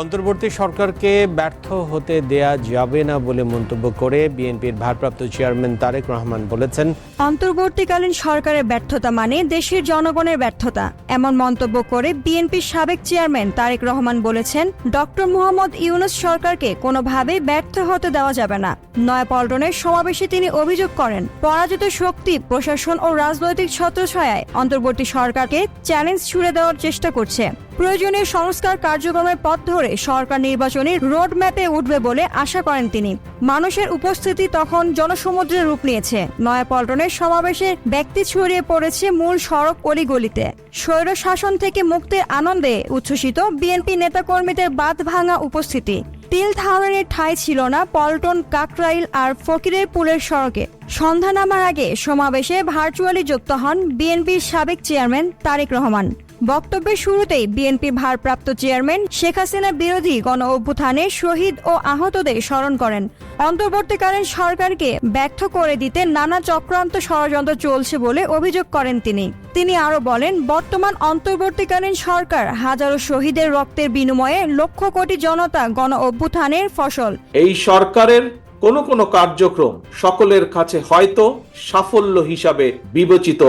অন্তর্বর্তী সরকারকে ব্যর্থ হতে দেয়া যাবে না বলে মন্তব্য করে বিএনপির ভারপ্রাপ্ত চেয়ারম্যান তারেক রহমান বলেছেন, অন্তর্বর্তীকালীন সরকারের ব্যর্থতা মানে দেশের জনগণের ব্যর্থতা। এমন মন্তব্য করে বিএনপির সাবেক চেয়ারম্যান তারেক রহমান বলেছেন, ডক্টর মোহাম্মদ ইউনুস সরকারকে কোনোভাবেই ব্যর্থ হতে দেওয়া যাবে না। নয়াপল্টনের সমাবেশে তিনি অভিযোগ করেন, পরাজিত শক্তি, প্রশাসন ও রাজনৈতিক ছত্রছায়ায় অন্তর্বর্তী সরকারকে চ্যালেঞ্জ ছুড়ে দেওয়ার চেষ্টা করছে। প্রয়োজনীয় সংস্কার কার্যক্রমের পথ ধরে সরকার নির্বাচনী রোড ম্যাপে উঠবে বলে আশা করেন তিনি। মানুষের উপস্থিতি তখন জনসমুদ্রে রূপ নিয়েছে। নয়াপল্টনের সমাবেশে ব্যক্তি ছড়িয়ে পড়েছে মূল সড়ক অলিগলিতে। স্বৈর শাসন থেকে মুক্তির আনন্দে উচ্ছ্বসিত বিএনপি নেতাকর্মীদের বাদ ভাঙা উপস্থিতি। তিল ধারণের ঠাঁই ছিল না, পল্টন, কাকরাইল আর ফকিরের পুলের সড়কে সন্ধ্যা নামার আগে সমাবেশে ভার্চুয়ালি যুক্ত হন বিএনপির সাবেক চেয়ারম্যান তারেক রহমান। বক্তব্যের শুরুতেই বিএনপি ভারপ্রাপ্ত চেয়ারম্যান শেখ হাসিনা বিরোধী গণ অভ্যুত্থানে শহীদ ও আহতদের স্মরণ করেন। অন্তর্বর্তীকালীন সরকারকে ব্যর্থ করে দিতে নানা চক্রান্ত ষড়যন্ত্র চলছে বলে অভিযোগ করেন তিনি। তিনি আরও বলেন বর্তমান অন্তর্বর্তীকালীন সরকার হাজারো শহীদের রক্তের বিনিময়ে লক্ষ কোটি জনতা গণ অভ্যুত্থানের ফসল। এই সরকারের কোনো কোনো কার্যক্রম সকলের কাছে হয়তো সাফল্য হিসাবে বিবেচিত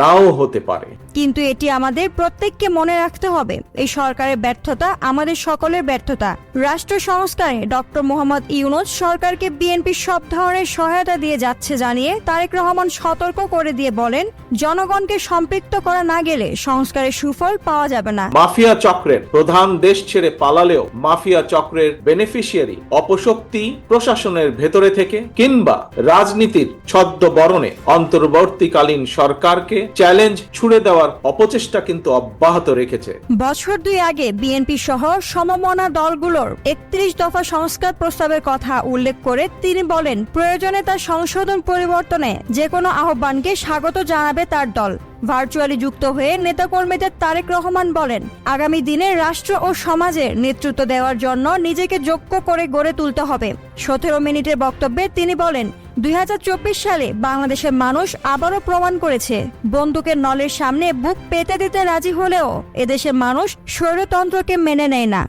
নাও হতে পারে। কিন্তু এটি আমাদের প্রত্যেককে মনে রাখতে হবে এই সরকারের ব্যর্থতা আমাদের সকলের ব্যর্থতা। রাষ্ট্র সংস্কারে ডক্টর মোহাম্মদ ইউনুস সরকারকে বিএনপি সব ধরনের সহায়তা দিয়ে যাচ্ছে জানিয়ে তারেক রহমান সতর্ক করে দিয়ে বলেন জনগণকে সম্পৃক্ত করা না গেলে সংস্কারের সুফল পাওয়া যাবে না। মাফিয়া চক্রের প্রধান দেশ ছেড়ে পালালেও মাফিয়া চক্রের বেনিফিশিয়ারি অপশক্তি প্রশাসনের ভেতরে থেকে কিংবা রাজনীতির ছদ্মবরণে অন্তর্বর্তীকালীন সরকারকে চ্যালেঞ্জ ছুড়ে দেওয়ার অপচেষ্টা কিন্তু অব্যাহত রেখেছে। বছর দুই আগে বিএনপি সহ সমমনা দলগুলোর একত্রিশ দফা সংস্কার প্রস্তাবের কথা উল্লেখ করে তিনি বলেন প্রয়োজনে তার সংশোধন পরিবর্তনে যে কোনো আহ্বানকে স্বাগত জানাবে তার দল। ভার্চুয়ালি যুক্ত হয়ে নেতাকর্মীদের তারেক রহমান বলেন, আগামী দিনে রাষ্ট্র ও সমাজের নেতৃত্ব দেওয়ার জন্য নিজেকে যোগ্য করে গড়ে তুলতে হবে। সতেরো মিনিটের বক্তব্যে তিনি বলেন, দুই হাজার চব্বিশ সালে বাংলাদেশের মানুষ আবারও প্রমাণ করেছে, বন্দুকের নলের সামনে বুক পেতে দিতে রাজি হলেও এদেশের মানুষ স্বৈরতন্ত্রকে মেনে নেয় না।